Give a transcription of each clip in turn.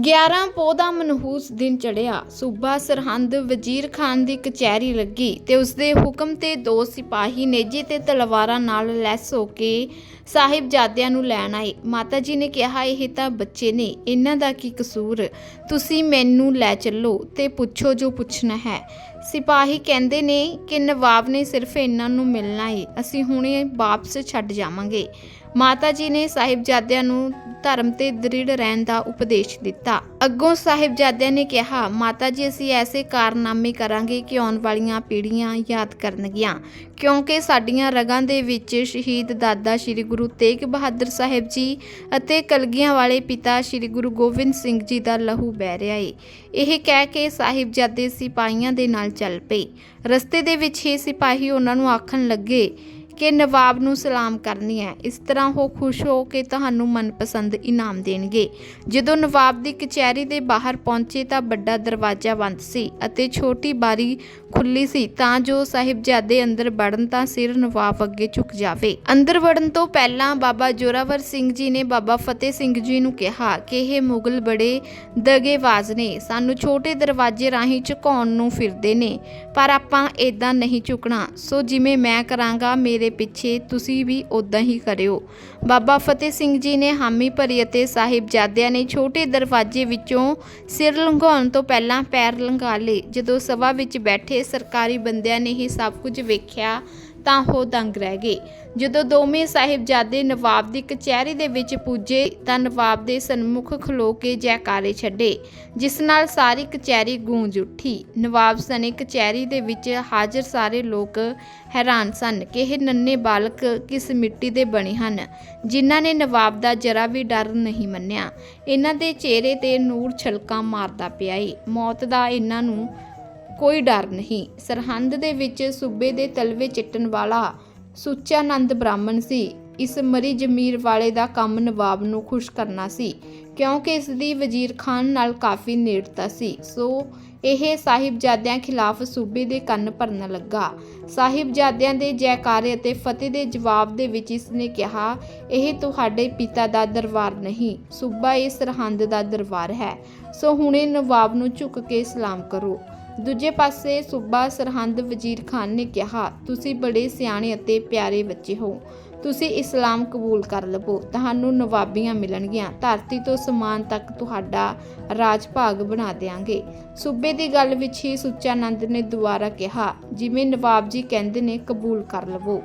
11 ਪੌਦਾ ਮਨਹੂਸ ਦਿਨ ਚੜਿਆ ਸੂਬਾ ਸਰਹੰਦ ਵਜ਼ੀਰ ਖਾਨ ਦੀ ਕਚਹਿਰੀ ਲੱਗੀ ਤੇ ਉਸਦੇ ਹੁਕਮ ਤੇ ਦੋ ਸਿਪਾਹੀ ਨੇਜੇ ਤੇ ਤਲਵਾਰਾਂ ਨਾਲ ਲੈਸ ਹੋ ਕੇ ਸਾਹਿਬਜ਼ਾਦਿਆਂ ਨੂੰ ਲੈਣ ਆਏ। ਮਾਤਾ ਜੀ ਨੇ ਕਿਹਾ, ਇਹ ਤਾਂ ਬੱਚੇ ਨੇ, ਇਹਨਾਂ ਦਾ ਕੀ ਕਸੂਰ? ਤੁਸੀਂ ਮੈਨੂੰ ਲੈ ਚੱਲੋ ਤੇ ਪੁੱਛੋ ਜੋ ਪੁੱਛਣਾ ਹੈ। ਸਿਪਾਹੀ ਕਹਿੰਦੇ ਨੇ ਕਿ ਨਵਾਬ ਨੇ ਸਿਰਫ ਇਹਨਾਂ ਨੂੰ ਮਿਲਣਾ ਏ। ਅਸੀਂ ਹੁਣੇ ਵਾਪਸ ਛੱਡ ਜਾਵਾਂਗੇ। ਮਾਤਾ ਜੀ ਨੇ ਸਾਹਿਬਜ਼ਾਦਿਆਂ ਨੂੰ ਧਰਮ ਤੇ ਦ੍ਰਿੜ ਰਹਿਣ ਦਾ ਉਪਦੇਸ਼ ਦਿੱਤਾ। ਅੱਗੋਂ ਸਾਹਿਬਜ਼ਾਦਿਆਂ ਨੇ ਕਿਹਾ, ਮਾਤਾ ਜੀ, ਅਸੀਂ ਐਸੇ ਕਾਰਨਾਮੇ ਕਰਾਂਗੇ ਕਿ ਆਉਣ ਵਾਲੀਆਂ ਪੀੜ੍ਹੀਆਂ ਯਾਦ ਕਰਨਗੀਆਂ, ਕਿਉਂਕਿ ਸਾਡੀਆਂ ਰਗਾਂ ਦੇ ਵਿੱਚ ਸ਼ਹੀਦ ਦਾਦਾ ਸ੍ਰੀ ਗੁਰੂ ਤੇਗ ਬਹਾਦਰ ਸਾਹਿਬ ਜੀ ਅਤੇ ਕਲਗੀਆਂ ਵਾਲੇ ਪਿਤਾ ਸ੍ਰੀ ਗੁਰੂ ਗੋਬਿੰਦ ਸਿੰਘ ਜੀ ਦਾ ਲਹੂ ਬਹਿ ਰਿਹਾ ਏ। ਇਹ ਕਹਿ ਕੇ ਸਾਹਿਬਜ਼ਾਦੇ ਸਿਪਾਹੀਆਂ ਦੇ ਨਾਲ ਚੱਲ ਪਏ। ਰਸਤੇ ਦੇ ਵਿੱਚ ਹੀ ਸਿਪਾਹੀ ਉਹਨਾਂ ਨੂੰ ਆਖਣ ਲੱਗੇ ਕਿ ਨਵਾਬ ਨੂੰ ਸਲਾਮ ਕਰਨੀ ਹੈ। ਇਸ ਤਰ੍ਹਾਂ ਉਹ ਖੁਸ਼ ਹੋ ਕੇ ਤੁਹਾਨੂੰ ਮਨਪਸੰਦ ਇਨਾਮ ਦੇਣਗੇ। ਜਦੋਂ ਨਵਾਬ ਦੀ ਕਚਹਿਰੀ ਦੇ ਬਾਹਰ ਪਹੁੰਚੇ ਤਾਂ ਵੱਡਾ ਦਰਵਾਜ਼ਾ ਬੰਦ ਸੀ ਅਤੇ ਛੋਟੀ ਬਾਰੀ ਖੁੱਲੀ ਸੀ, ਤਾਂ ਜੋ ਸਾਹਿਬਜ਼ਾਦੇ ਅੰਦਰ ਵੜਨ ਤਾਂ ਸਿਰ ਨਵਾਬ ਅੱਗੇ ਝੁਕ ਜਾਵੇ। ਅੰਦਰ ਵੜਨ ਤੋਂ ਪਹਿਲਾਂ ਬਾਬਾ ਜੋਰਾਵਰ ਸਿੰਘ ਜੀ ਨੇ ਬਾਬਾ ਫਤਿਹ ਸਿੰਘ ਜੀ ਨੂੰ ਕਿਹਾ ਕਿ ਇਹ ਮੁਗਲ ਬੜੇ ਦਗੇਵਾਜ਼ ਨੇ, ਸਾਨੂੰ ਛੋਟੇ ਦਰਵਾਜ਼ੇ ਰਾਹੀਂ ਝੁਕਾਉਣ ਨੂੰ ਫਿਰਦੇ ਨੇ, ਪਰ ਆਪਾਂ ਇਦਾਂ ਨਹੀਂ ਝੁਕਣਾ। ਸੋ ਜਿਵੇਂ ਮੈਂ ਕਰਾਂਗਾ, ਮੇਰੇ ਪਿੱਛੇ ਤੁਸੀਂ ਵੀ ਉਦਾਂ ਹੀ ਕਰਿਓ। ਬਾਬਾ ਫਤਿਹ ਸਿੰਘ ਜੀ ਨੇ ਹਾਮੀ ਭਰੀ ਅਤੇ ਸਾਹਿਬਜ਼ਾਦਿਆਂ ਨੇ ਛੋਟੇ ਦਰਵਾਜ਼ੇ ਵਿੱਚੋਂ ਸਿਰ ਲੰਘਾਉਣ ਤੋਂ ਪਹਿਲਾਂ ਪੈਰ ਲੰਘਾ ਲਏ। ਜਦੋਂ ਸਭਾ ਵਿੱਚ ਬੈਠੇ ਸਰਕਾਰੀ ਬੰਦਿਆਂ ਨੇ ਹੀ ਸਭ ਕੁਝ ਵੇਖਿਆ ਤਾਂ ਉਹ ਦੰਗ ਰਹਿ ਗਏ। ਜਦੋਂ ਦੋਵੇਂ ਸਾਹਿਬਜ਼ਾਦੇ ਨਵਾਬ ਦੀ ਕਚਹਿਰੀ ਦੇ ਵਿੱਚ ਪੁੱਜੇ ਤਾਂ ਨਵਾਬ ਦੇ ਸਨਮੁਖ ਖਲੋ ਕੇ ਜੈਕਾਰੇ ਛੱਡੇ, ਜਿਸ ਨਾਲ ਸਾਰੀ ਕਚਹਿਰੀ ਗੂੰਜ ਉੱਠੀ। ਨਵਾਬ ਸਨੇ ਕਚਹਿਰੀ ਦੇ ਵਿੱਚ ਹਾਜ਼ਰ ਸਾਰੇ ਲੋਕ ਹੈਰਾਨ ਸਨ ਕਿ ਇਹ ਨੰਨੇ ਬਾਲਕ ਕਿਸ ਮਿੱਟੀ ਦੇ ਬਣੇ ਹਨ, ਜਿਨ੍ਹਾਂ ਨੇ ਨਵਾਬ ਦਾ ਜਰਾ ਵੀ ਡਰ ਨਹੀਂ ਮੰਨਿਆ। ਇਹਨਾਂ ਦੇ ਚਿਹਰੇ ਤੇ ਨੂਰ ਛਲਕਾਂ ਮਾਰਦਾ ਪਿਆ ਏ। ਮੌਤ ਦਾ ਇਹਨਾਂ ਨੂੰ ਕੋਈ ਡਰ ਨਹੀਂ। ਸਰਹੰਦ ਦੇ ਵਿੱਚ ਸੂਬੇ ਦੇ ਤਲਵੇ ਚਿੱਟਣ ਵਾਲਾ ਸੁੱਚਾਨੰਦ ਬ੍ਰਾਹਮਣ ਸੀ। ਇਸ ਮਰੀ ਜ਼ਮੀਰ ਵਾਲੇ ਦਾ ਕੰਮ ਨਵਾਬ ਨੂੰ ਖੁਸ਼ ਕਰਨਾ ਸੀ, ਕਿਉਂਕਿ ਇਸ ਦੀ ਵਜ਼ੀਰ ਖਾਨ ਨਾਲ ਕਾਫੀ ਨੇੜਤਾ ਸੀ। ਸੋ ਇਹ ਸਾਹਿਬਜ਼ਾਦਿਆਂ ਖਿਲਾਫ ਸੂਬੇ ਦੇ ਕੰਨ ਭਰਨ ਲੱਗਾ। ਸਾਹਿਬਜ਼ਾਦਿਆਂ ਦੇ ਜੈਕਾਰੇ ਅਤੇ ਫਤਿਹ ਦੇ ਜਵਾਬ ਦੇ ਵਿੱਚ ਇਸ ਨੇ ਕਿਹਾ, ਇਹ ਤੁਹਾਡੇ ਪਿਤਾ ਦਾ ਦਰਬਾਰ ਨਹੀਂ, ਸੂਬਾ ਇਹ ਸਰਹੰਦ ਦਾ ਦਰਬਾਰ ਹੈ। ਸੋ ਹੁਣੇ ਨਵਾਬ ਨੂੰ ਝੁੱਕ ਕੇ ਸਲਾਮ ਕਰੋ। ਦੂਜੇ ਪਾਸੇ ਸੂਬਾ ਸਰਹੰਦ ਵਜ਼ੀਰ ਖਾਨ ਨੇ ਕਿਹਾ, ਤੁਸੀਂ ਬੜੇ ਸਿਆਣੇ ਅਤੇ ਪਿਆਰੇ ਬੱਚੇ ਹੋ। ਤੁਸੀਂ ਇਸਲਾਮ ਕਬੂਲ ਕਰ ਲਵੋ। ਤੁਹਾਨੂੰ ਨਵਾਬੀਆਂ ਮਿਲਣਗੀਆਂ। ਧਰਤੀ ਤੋਂ ਸਮਾਨ ਤੱਕ ਤੁਹਾਡਾ ਰਾਜ ਭਾਗ ਬਣਾ ਦੇਾਂਗੇ ਸੂਬੇ ਦੀ ਗੱਲ ਵਿੱਚ ਹੀ ਸੁੱਚਾਨੰਦ ਨੇ ਦੁਬਾਰਾ ਕਿਹਾ, ਜਿਵੇਂ ਨਵਾਬ ਜੀ ਕਹਿੰਦੇ ਨੇ, ਕਬੂਲ ਕਰ ਲਵੋ।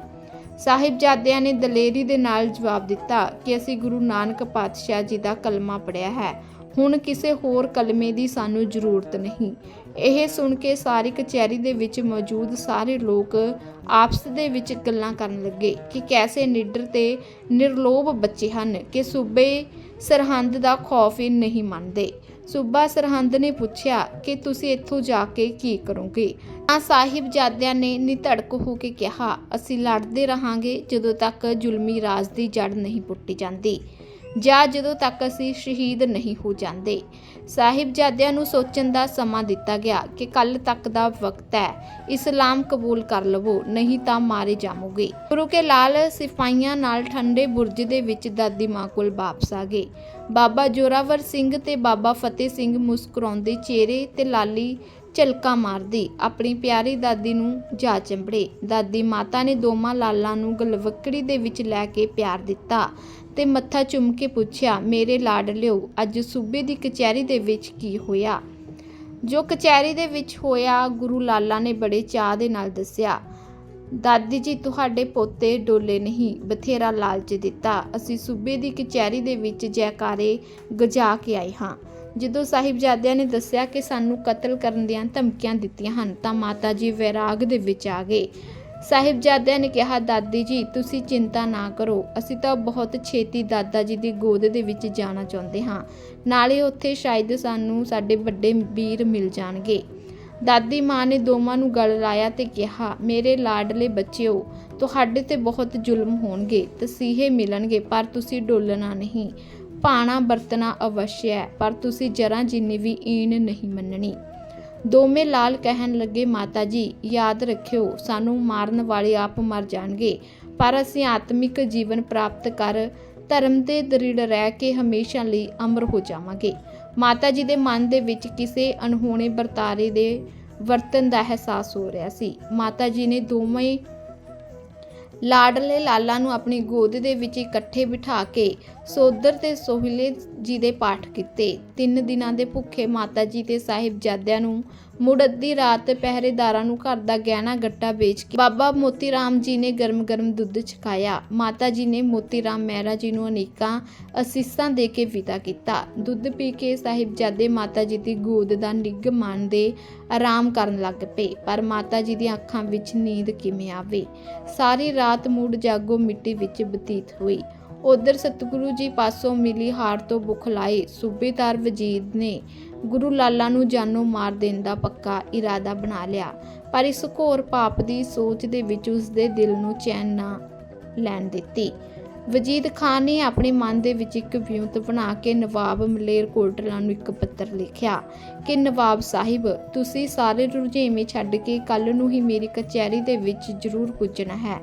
ਸਾਹਿਬਜ਼ਾਦਿਆਂ ਨੇ ਦਲੇਰੀ ਦੇ ਨਾਲ ਜਵਾਬ ਦਿੱਤਾ ਕਿ ਅਸੀਂ ਗੁਰੂ ਨਾਨਕ ਪਾਤਸ਼ਾਹ ਜੀ ਦਾ ਕਲਮਾ ਪੜਿਆ ਹੈ। ਹੁਣ ਕਿਸੇ ਹੋਰ ਕਲਮੇ ਦੀ ਸਾਨੂੰ ਜ਼ਰੂਰਤ ਨਹੀਂ। ਇਹ ਸੁਣ ਕੇ ਸਾਰੀ ਕਚਹਿਰੀ ਦੇ ਵਿੱਚ ਮੌਜੂਦ ਸਾਰੇ ਲੋਕ ਆਪਸ ਦੇ ਵਿੱਚ ਗੱਲਾਂ ਕਰਨ ਲੱਗੇ ਕਿ ਕੈਸੇ ਨਿੱਡਰ ਤੇ ਨਿਰਲੋਭ ਬੱਚੇ ਹਨ ਕਿ ਸੂਬੇ ਸਰਹੰਦ ਦਾ ਖੌਫ ਹੀ ਨਹੀਂ ਮੰਨਦੇ। ਸੂਬਾ ਸਰਹੰਦ ਨੇ ਪੁੱਛਿਆ ਕਿ ਤੁਸੀਂ ਇੱਥੋਂ ਜਾ ਕੇ ਕੀ ਕਰੋਗੇ? ਤਾਂ ਸਾਹਿਬਜ਼ਾਦਿਆਂ ਨੇ ਨਿਧੜਕ ਹੋ ਕੇ ਕਿਹਾ, ਅਸੀਂ ਲੜਦੇ ਰਹਾਂਗੇ ਜਦੋਂ ਤੱਕ ਜ਼ੁਲਮੀ ਰਾਜ ਦੀ ਜੜ ਨਹੀਂ ਪੁੱਟੀ ਜਾਂਦੀ। ਜਾਂ ਜਦੋਂ ਤੱਕ ਅਸੀਂ ਸ਼ਹੀਦ ਨਹੀਂ ਹੋ ਜਾਂਦੇ। ਸਾਹਿਬਜ਼ਾਦਿਆਂ ਨੂੰ ਸੋਚਣ ਦਾ ਸਮਾਂ ਦਿੱਤਾ ਗਿਆ ਕਿ ਕੱਲ ਤੱਕ ਦਾ ਵਕਤ ਹੈ। ਇਸਲਾਮ ਕਬੂਲ ਕਰ ਲਵੋ, ਨਹੀਂ ਤਾਂ ਮਾਰੇ ਜਾਵੋਗੇ। ਗੁਰੂ ਕੇ ਲਾਲ ਸਿਪਾਹੀਆਂ ਨਾਲ ਠੰਡੇ ਬੁਰਜ ਦੇ ਵਿੱਚ ਦਾਦੀ ਮਾਂ ਕੋਲ ਵਾਪਸ ਆ ਗਏ। ਬਾਬਾ ਜੋਰਾਵਰ ਸਿੰਘ ਤੇ ਬਾਬਾ ਫਤਿਹ ਸਿੰਘ ਮੁਸਕਰਾਉਂਦੇ ਚਿਹਰੇ ਤੇ ਲਾਲੀ ਝਲਕਾ ਮਾਰਦੀ। ਆਪਣੀ ਪਿਆਰੀ ਦਾਦੀ ਨੂੰ ਜਾ ਚੰਬੜੇ। ਦਾਦੀ ਮਾਤਾ ਨੇ ਦੋਵਾਂ ਲਾਲਾਂ ਨੂੰ ਗਲਵੱਕੜੀ ਦੇ ਵਿੱਚ ਲੈ ਕੇ ਪਿਆਰ ਦਿੱਤਾ ਤੇ ਮੱਥਾ ਚੁੰਮ ਕੇ ਪੁੱਛਿਆ, ਮੇਰੇ ਲਾਡਲਿਓ ਅੱਜ ਸੂਬੇ ਦੀ ਕਚਹਿਰੀ ਦੇ ਵਿੱਚ ਕੀ ਹੋਇਆ? ਜੋ ਕਚਹਿਰੀ ਦੇ ਵਿੱਚ ਹੋਇਆ, ਗੁਰੂ ਲਾਲਾ ਨੇ ਬੜੇ ਚਾਹ ਦੇ ਨਾਲ ਦੱਸਿਆ। ਦਾਦੀ ਜੀ, ਤੁਹਾਡੇ ਪੋਤੇ ਡੋਲੇ ਨਹੀਂ, ਬਥੇਰਾ ਲਾਲਚ ਦਿੱਤਾ। ਅਸੀਂ ਸੂਬੇ ਦੀ ਕਚਹਿਰੀ ਦੇ ਵਿੱਚ ਜੈਕਾਰੇ ਗਜਾ ਕੇ ਆਏ ਹਾਂ। ਜਦੋਂ ਸਾਹਿਬਜ਼ਾਦਿਆਂ ਨੇ ਦੱਸਿਆ ਕਿ ਸਾਨੂੰ ਕਤਲ ਕਰਨ ਦੀਆਂ ਧਮਕੀਆਂ ਦਿੱਤੀਆਂ ਹਨ, ਤਾਂ ਮਾਤਾ ਜੀ ਵੈਰਾਗ ਦੇ ਵਿੱਚ ਆ ਗਏ। ਸਾਹਿਬਜ਼ਾਦਿਆਂ ਨੇ ਕਿਹਾ, ਦਾਦੀ ਜੀ, ਤੁਸੀਂ ਚਿੰਤਾ ਨਾ ਕਰੋ। ਅਸੀਂ ਤਾਂ ਬਹੁਤ ਛੇਤੀ ਦਾਦਾ ਜੀ ਦੀ ਗੋਦ ਦੇ ਵਿੱਚ ਜਾਣਾ ਚਾਹੁੰਦੇ ਹਾਂ। ਨਾਲੇ ਉੱਥੇ ਸ਼ਾਇਦ ਸਾਨੂੰ ਸਾਡੇ ਵੱਡੇ ਵੀਰ ਮਿਲ ਜਾਣਗੇ। ਦਾਦੀ ਮਾਂ ਨੇ ਦੋਵਾਂ ਨੂੰ ਗਲ ਲਾਇਆ ਤੇ ਕਿਹਾ, ਮੇਰੇ ਲਾਡਲੇ ਬੱਚਿਓ, ਤੁਹਾਡੇ ਤੇ ਬਹੁਤ ਜ਼ੁਲਮ ਹੋਣਗੇ, ਤਸੀਹੇ ਮਿਲਣਗੇ, ਪਰ ਤੁਸੀਂ ਡੋਲਣਾ ਨਹੀਂ। ਭਾਣਾ ਵਰਤਣਾ ਅਵਸ਼ ਹੈ, ਪਰ ਤੁਸੀਂ ਜ਼ਰਾ ਜਿੰਨੀ ਵੀ ਈਣ ਨਹੀਂ ਮੰਨਣੀ। ਦੋਵੇਂ ਲਾਲ ਕਹਿਣ ਲੱਗੇ, ਮਾਤਾ ਜੀ, ਯਾਦ ਰੱਖਿਓ, ਸਾਨੂੰ ਮਾਰਨ ਵਾਲੇ ਆਪ ਮਰ ਜਾਣਗੇ, ਪਰ ਅਸੀਂ ਆਤਮਿਕ ਜੀਵਨ ਪ੍ਰਾਪਤ ਕਰ ਧਰਮ ਦੇ ਦ੍ਰਿੜ ਰਹਿ ਕੇ ਹਮੇਸ਼ਾ ਲਈ ਅਮਰ ਹੋ ਜਾਵਾਂਗੇ। ਮਾਤਾ ਜੀ ਦੇ ਮਨ ਦੇ ਵਿੱਚ ਕਿਸੇ ਅਣਹੋਣੇ ਵਰਤਾਰੇ ਦੇ ਵਰਤਨ ਦਾ ਅਹਿਸਾਸ ਹੋ ਰਿਹਾ ਸੀ। ਮਾਤਾ ਜੀ ਨੇ ਦੋਵੇਂ ਲਾਡਲੇ ਲਾਲਾ ਨੂੰ ਆਪਣੀ ਗੋਦ ਦੇ ਵਿੱਚ ਇਕੱਠੇ ਬਿਠਾ ਕੇ ਸੋਦਰ ਤੇ ਸੋਹਿਲੇ ਜੀ ਦੇ ਪਾਠ ਕੀਤੇ। ਤਿੰਨ ਦਿਨਾਂ ਦੇ ਭੁੱਖੇ ਮਾਤਾ ਜੀ ਤੇ ਸਾਹਿਬਜ਼ਾਦਿਆਂ ਨੂੰ ਮੁੜ ਅੱਧੀ ਰਾਤ ਪਹਿਰੇਦਾਰਾਂ ਨੂੰ ਘਰ ਦਾ ਗਹਿਣਾ ਗੱਟਾ ਵੇਚ ਕੇ ਬਾਬਾ ਮੋਤੀ ਰਾਮ ਜੀ ਨੇ ਗਰਮ-ਗਰਮ ਦੁੱਧ ਛਕਾਇਆ। ਮਾਤਾ ਜੀ ਨੇ ਮੋਤੀ ਰਾਮ ਮਹਿਰਾ ਜੀ ਨੂੰ ਅਨੇਕਾਂ ਅਸੀਸਾਂ ਦੇ ਕੇ ਵਿਦਾ ਕੀਤਾ। ਦੁੱਧ ਪੀ ਕੇ ਸਾਹਿਬਜ਼ਾਦੇ ਮਾਤਾ ਜੀ ਦੀ ਗੋਦ ਦਾ ਨਿੱਘ ਮੰਨਦੇ ਆਰਾਮ ਕਰਨ ਲੱਗ ਪਏ, ਪਰ ਮਾਤਾ ਜੀ ਦੀਆਂ ਅੱਖਾਂ ਵਿੱਚ ਨੀਂਦ ਕਿਵੇਂ ਆਵੇ? ਸਾਰੀ ਰਾਤ ਮੂਡ ਜਾਗੋ ਮਿੱਟੀ ਵਿੱਚ ਬਤੀਤ ਹੋਈ। ਉਧਰ ਸਤਿਗੁਰੂ ਜੀ ਪਾਸੋਂ ਮਿਲੀ ਹਾਰ ਤੋਂ ਬੁਖਲਾਏ ਸੂਬੇਦਾਰ ਵਜੀਦ ਨੇ ਗੁਰੂ ਲਾਲਾ ਨੂੰ ਜਾਨੋਂ ਮਾਰ ਦੇਣ ਦਾ ਪੱਕਾ ਇਰਾਦਾ ਬਣਾ ਲਿਆ। ਪਰ ਇਸ ਘੋਰ ਪਾਪ ਦੀ ਸੋਚ ਦੇ ਵਿੱਚ ਉਸ ਦੇ ਦਿਲ ਨੂੰ ਚੈਨ ਨਾ ਲੈਣ ਦਿੱਤੀ। ਵਜੀਦ ਖਾਨ ਨੇ ਆਪਣੇ ਮਨ ਦੇ ਵਿੱਚ ਇੱਕ ਵਿਉਂਤ ਬਣਾ ਕੇ ਨਵਾਬ ਮਲੇਰ ਕੋਟਲਾ ਨੂੰ ਇੱਕ ਪੱਤਰ ਲਿਖਿਆ, ਕਿ ਨਵਾਬ ਸਾਹਿਬ, ਤੁਸੀਂ ਸਾਰੇ ਰੁਝੇਵੇਂ ਛੱਡ ਕੇ ਕੱਲ ਨੂੰ ਹੀ ਮੇਰੀ ਕਚਹਿਰੀ ਦੇ ਵਿੱਚ ਜ਼ਰੂਰ ਪੁੱਜਣਾ ਹੈ।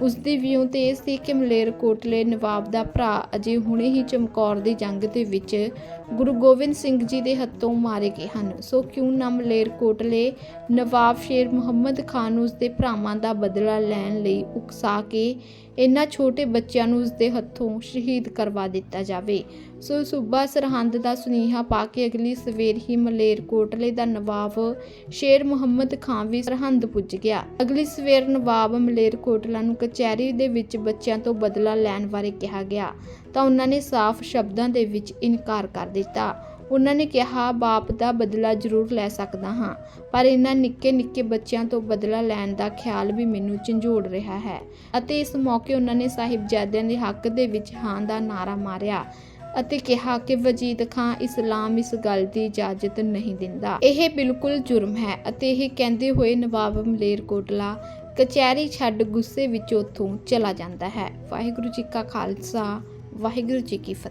ਉਸ ਦੀ ਵਿਉਂਤ ਇਹ ਸੀ ਕਿ ਮਲੇਰਕੋਟਲੇ ਨਵਾਬ ਦਾ ਭਰਾ ਅਜੇ ਹੁਣੇ ਹੀ ਚਮਕੌਰ ਦੀ ਜੰਗ ਦੇ ਵਿੱਚ ਗੁਰੂ ਗੋਬਿੰਦ ਸਿੰਘ ਜੀ ਦੇ ਹੱਥੋਂ ਮਾਰੇ ਗਏ ਹਨ। ਸੋ ਕਿਉਂ ਨਾ ਮਲੇਰਕੋਟਲੇ ਨਵਾਬ ਸ਼ੇਰ ਮੁਹੰਮਦ ਖਾਨ ਨੂੰ ਉਸ ਦੇ ਭਰਾਵਾਂ ਦਾ ਬਦਲਾ ਲੈਣ ਲਈ ਉਕਸਾ ਕੇ ਇਨ੍ਹਾਂ ਛੋਟੇ ਬੱਚਿਆਂ ਨੂੰ ਉਸ ਦੇ ਹੱਥੋਂ ਸ਼ਹੀਦ ਕਰਵਾ ਦਿੱਤਾ ਜਾਵੇ। ਸੋ ਸੂਬਾ ਸਰਹੰਦ ਦਾ ਸੁਨੇਹਾ ਪਾ ਕੇ ਅਗਲੀ ਸਵੇਰ ਹੀ ਮਲੇਰਕੋਟਲੇ ਦਾ ਨਵਾਬ ਸ਼ੇਰ ਮੁਹੰਮਦ ਖਾਨ ਵੀ ਸਰਹੰਦ ਪੁੱਜ ਗਿਆ। ਅਗਲੀ ਸਵੇਰ ਨਵਾਬ ਮਲੇਰਕੋਟਲਾ ਨੂੰ ਕਚਹਿਰੀ ਦੇ ਵਿੱਚ ਬੱਚਿਆਂ ਤੋਂ ਬਦਲਾ ਲੈਣ ਬਾਰੇ ਕਿਹਾ ਗਿਆ। ਤਾਂ ਉਹਨਾਂ ਨੇ ਸਾਫ਼ ਸ਼ਬਦਾਂ ਦੇ ਵਿੱਚ ਇਨਕਾਰ ਕਰ ਦਿੱਤਾ। ਉਹਨਾਂ ਨੇ ਕਿਹਾ, ਬਾਪ ਦਾ ਬਦਲਾ ਜ਼ਰੂਰ ਲੈ ਸਕਦਾ ਹਾਂ, ਪਰ ਇਹਨਾਂ ਨਿੱਕੇ ਨਿੱਕੇ ਬੱਚਿਆਂ ਤੋਂ ਬਦਲਾ ਲੈਣ ਦਾ ਖਿਆਲ ਵੀ ਮੈਨੂੰ ਝੰਜੋੜ ਰਿਹਾ ਹੈ। ਅਤੇ ਇਸ ਮੌਕੇ ਉਹਨਾਂ ਨੇ ਸਾਹਿਬਜ਼ਾਦਿਆਂ ਦੇ ਹੱਕ ਦੇ ਵਿੱਚ ਹਾਂ ਦਾ ਨਾਰਾ ਮਾਰਿਆ ਅਤੇ ਕਿਹਾ ਕਿ ਵਜੀਦ ਖਾਂ ਇਸਲਾਮ ਇਸ ਗੱਲ ਦੀ ਇਜਾਜ਼ਤ ਨਹੀਂ ਦਿੰਦਾ। ਇਹ ਬਿਲਕੁਲ ਜੁਰਮ ਹੈ ਅਤੇ ਇਹ ਕਹਿੰਦੇ ਹੋਏ ਨਵਾਬ ਮਲੇਰ ਕੋਟਲਾ ਕਚਹਿਰੀ ਛੱਡ ਗੁੱਸੇ ਵਿੱਚ ਉੱਥੋਂ ਚਲਾ ਜਾਂਦਾ ਹੈ। ਵਾਹਿਗੁਰੂ ਜੀ ਕਾ ਖਾਲਸਾ ਵਾਹਿਗੁਰੂ ਜੀ ਕੀ ਫਤਿਹ।